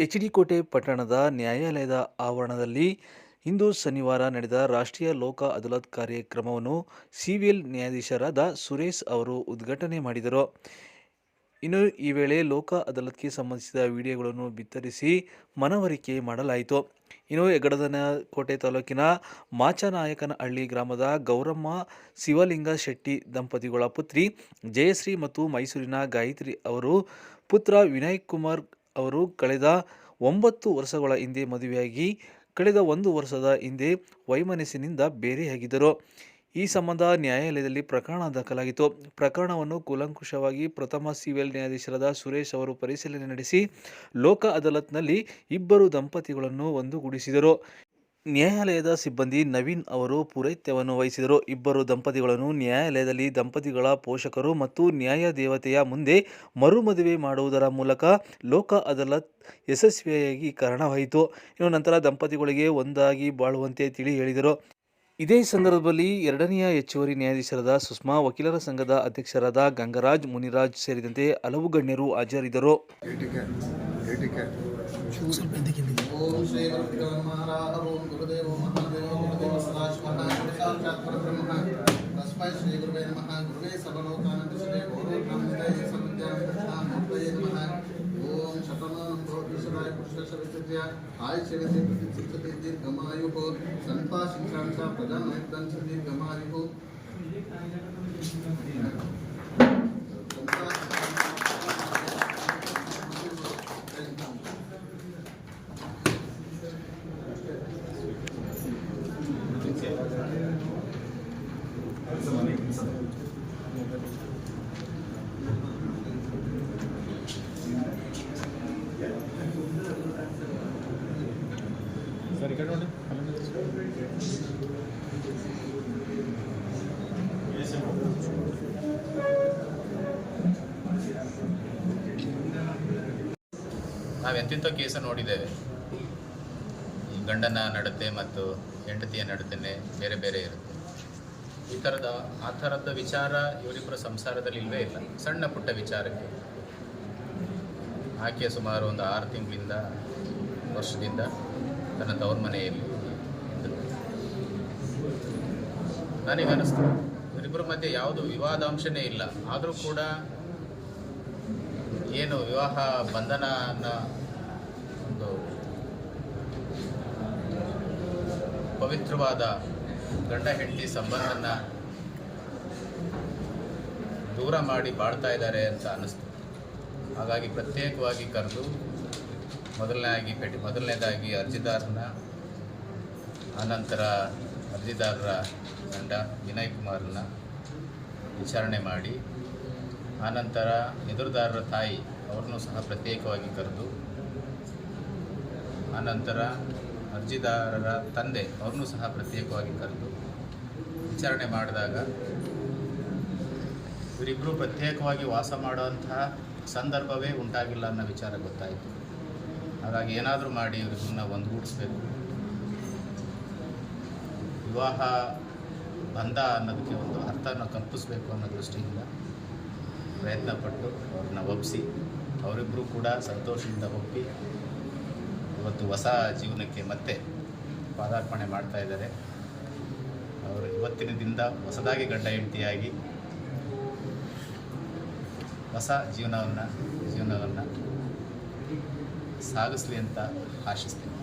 ಎಚ್‌ಡಿಕೋಟೆ ಪಟ್ಟಣದ ನ್ಯಾಯಾಲಯದ ಆವರಣದಲ್ಲಿ ಇಂದು ಶನಿವಾರ ನಡೆದ ರಾಷ್ಟ್ರೀಯ ಲೋಕ ಅದಾಲತ್ ಕಾರ್ಯಕ್ರಮವನ್ನು ಸಿವಿಲ್ ನ್ಯಾಯಾಧೀಶರಾದ ಸುರೇಶ್ ಅವರು ಉದ್ಘಾಟನೆ ಮಾಡಿದರು. ಇನ್ನು ಈ ವೇಳೆ ಲೋಕ ಅದಾಲತ್ಗೆ ಸಂಬಂಧಿಸಿದ ವಿಡಿಯೋಗಳನ್ನು ಬಿತ್ತರಿಸಿ ಮನವರಿಕೆ ಮಾಡಲಾಯಿತು. ಇನ್ನು ಹೆಗ್ಗಡದನಕೋಟೆ ತಾಲೂಕಿನ ಮಾಚನಾಯಕನಹಳ್ಳಿ ಗ್ರಾಮದ ಗೌರಮ್ಮ ಶಿವಲಿಂಗ ಶೆಟ್ಟಿ ದಂಪತಿಗಳ ಪುತ್ರಿ ಜಯಶ್ರೀ ಮತ್ತು ಮೈಸೂರಿನ ಗಾಯತ್ರಿ ಅವರು ಪುತ್ರ ವಿನಯ್ಕುಮಾರ್ ಅವರು ಕಳೆದ ಒಂಬತ್ತು ವರ್ಷಗಳ ಹಿಂದೆ ಮದುವೆಯಾಗಿ, ಕಳೆದ ಒಂದು ವರ್ಷದ ಹಿಂದೆ ವೈಮನಸ್ಸಿನಿಂದ ಬೇರೆಯಾಗಿದ್ದರು. ಈ ಸಂಬಂಧ ನ್ಯಾಯಾಲಯದಲ್ಲಿ ಪ್ರಕರಣ ದಾಖಲಾಗಿತ್ತು. ಪ್ರಕರಣವನ್ನು ಕೂಲಂಕುಷವಾಗಿ ಪ್ರಥಮ ಸಿವಿಲ್ ನ್ಯಾಯಾಧೀಶರಾದ ಸುರೇಶ್ ಅವರು ಪರಿಶೀಲನೆ ನಡೆಸಿ, ಲೋಕ ಅದಾಲತ್ನಲ್ಲಿ ಇಬ್ಬರು ದಂಪತಿಗಳನ್ನು ಒಂದುಗೂಡಿಸಿದರು. ನ್ಯಾಯಾಲಯದ ಸಿಬ್ಬಂದಿ ನವೀನ್ ಅವರು ಪೂರೈತ್ಯವನ್ನು ವಹಿಸಿದರು. ಇಬ್ಬರು ದಂಪತಿಗಳನ್ನು ನ್ಯಾಯಾಲಯದಲ್ಲಿ ದಂಪತಿಗಳ ಪೋಷಕರು ಮತ್ತು ನ್ಯಾಯದೇವತೆಯ ಮುಂದೆ ಮರುಮದುವೆ ಮಾಡುವುದರ ಮೂಲಕ ಲೋಕ ಅದಾಲತ್ ಯಶಸ್ವಿಯಾಗಿ ಕಾರಣವಾಯಿತು. ಇನ್ನು ನಂತರ ದಂಪತಿಗಳಿಗೆ ಒಂದಾಗಿ ಬಾಳುವಂತೆ ತಿಳಿ ಹೇಳಿದರು. ಇದೇ ಸಂದರ್ಭದಲ್ಲಿ ಎರಡನೆಯ ಹೆಚ್ಚುವರಿ ನ್ಯಾಯಾಧೀಶರಾದ ಸುಷ್ಮಾ, ವಕೀಲರ ಸಂಘದ ಅಧ್ಯಕ್ಷರಾದ ಗಂಗರಾಜ್, ಮುನಿರಾಜ್ ಸೇರಿದಂತೆ ಹಲವು ಗಣ್ಯರು ಹಾಜರಿದ್ದರು. ओम श्री गुरुभ्यो ओम गुरुदेव महादेव गुरुदेव सदाशिवाचार्य परब्रह्म तस्मै श्री गुरुवे नमः। गुरुवे सर्वलोकानन्द ओम शतमानं भवतिश्वराय पुरुषशविचित्य आयुष्यविधि प्रतिष्ठते दीर्घमायुः। सन्पाशिक्षां च प्रजामयत्तं च दीर्घमायुः। ಸರ್ ಈ ಕಡೆ ನೋಡಿ ನಾವು ಎಂತೆಂಥ ಕೇಸ ನೋಡಿದ್ದೇವೆ ಗಂಡನ ನಡತೆ ಮತ್ತು ಹೆಂಡತಿಯ ನಡತೆನೇ ಬೇರೆ ಬೇರೆ ಇರುತ್ತೆ. ಈ ಥರದ ಆ ಥರದ ವಿಚಾರ ಇವರಿಬ್ಬರ ಸಂಸಾರದಲ್ಲಿ ಇಲ್ಲವೇ ಇಲ್ಲ. ಸಣ್ಣ ಪುಟ್ಟ ವಿಚಾರಕ್ಕೆ. ಆಕೆ ಸುಮಾರು ಒಂದು ಆರು ತಿಂಗಳಿಂದ, ವರ್ಷದಿಂದ ತನ್ನ ತವ್ರ ಮನೆಯಲ್ಲಿ ಇದ್ದಳು. ನನಗೆ ಅನಿಸ್ತು ಇವರಿಬ್ಬರ ಮಧ್ಯೆ ಯಾವುದು ವಿವಾದಾಂಶನೇ ಇಲ್ಲ ಆದರೂ ಕೂಡ ಏನು ವಿವಾಹ ಬಂಧನ ಒಂದು ಪವಿತ್ರವಾದ ಗಂಡ ಹೆಂಡತಿ ಸಂಬಂಧನ ದೂರ ಮಾಡಿ ಬಾಳ್ತಾ ಇದ್ದಾರೆ ಅಂತ ಅನ್ನಿಸ್ತು ಹಾಗಾಗಿ ಪ್ರತ್ಯೇಕವಾಗಿ ಕರೆದು ಮೊದಲನೇದಾಗಿ ಭೇಟಿ ಮೊದಲನೇದಾಗಿ ಅರ್ಜಿದಾರನ ಆನಂತರ ಅರ್ಜಿದಾರರ ಗಂಡ ವಿನಯ್ ಕುಮಾರ್ನ ವಿಚಾರಣೆ ಮಾಡಿ ಆನಂತರ ಎದುರುದಾರರ ತಾಯಿ ಅವ್ರನ್ನೂ ಸಹ ಪ್ರತ್ಯೇಕವಾಗಿ ಕರೆದು ಆನಂತರ ಅರ್ಜಿದಾರರ ತಂದೆ ಅವ್ರನ್ನೂ ಸಹ ಪ್ರತ್ಯೇಕವಾಗಿ ಕರೆದು ವಿಚಾರಣೆ ಮಾಡಿದಾಗ ಇವರಿಬ್ಬರು ಪ್ರತ್ಯೇಕವಾಗಿ ವಾಸ ಮಾಡುವಂತಹ ಸಂದರ್ಭವೇ ಉಂಟಾಗಿಲ್ಲ ಅನ್ನೋ ವಿಚಾರ ಗೊತ್ತಾಯಿತು. ಹಾಗಾಗಿ ಏನಾದರೂ ಮಾಡಿ ಇವರಿಬ್ಬರನ್ನ ಒಂದುಗೂಡಿಸ್ಬೇಕು. ವಿವಾಹ ಬಂದ ಅನ್ನೋದಕ್ಕೆ ಒಂದು ಅರ್ಥನ ಕಲ್ಪಿಸಬೇಕು ಅನ್ನೋ ದೃಷ್ಟಿಯಿಂದ ಪ್ರಯತ್ನಪಟ್ಟು ಅವ್ರನ್ನ ಒಪ್ಪಿಸಿ ಅವರಿಬ್ಬರೂ ಕೂಡ ಸಂತೋಷದಿಂದ ಒಪ್ಪಿ, ಇವತ್ತು ಹೊಸ ಜೀವನಕ್ಕೆ ಮತ್ತೆ ಪಾದಾರ್ಪಣೆ ಮಾಡ್ತಾ ಇದ್ದಾರೆ. ಅವರು ಇವತ್ತಿನ ದಿನದ ಹೊಸದಾಗಿ ಗಂಡ ಹೆಂಡತಿಯಾಗಿ ಹೊಸ ಜೀವನವನ್ನು ಜೀವನವನ್ನು ಸಾಗಿಸ್ಲಿ ಅಂತ ಆಶಿಸ್ತೀನಿ.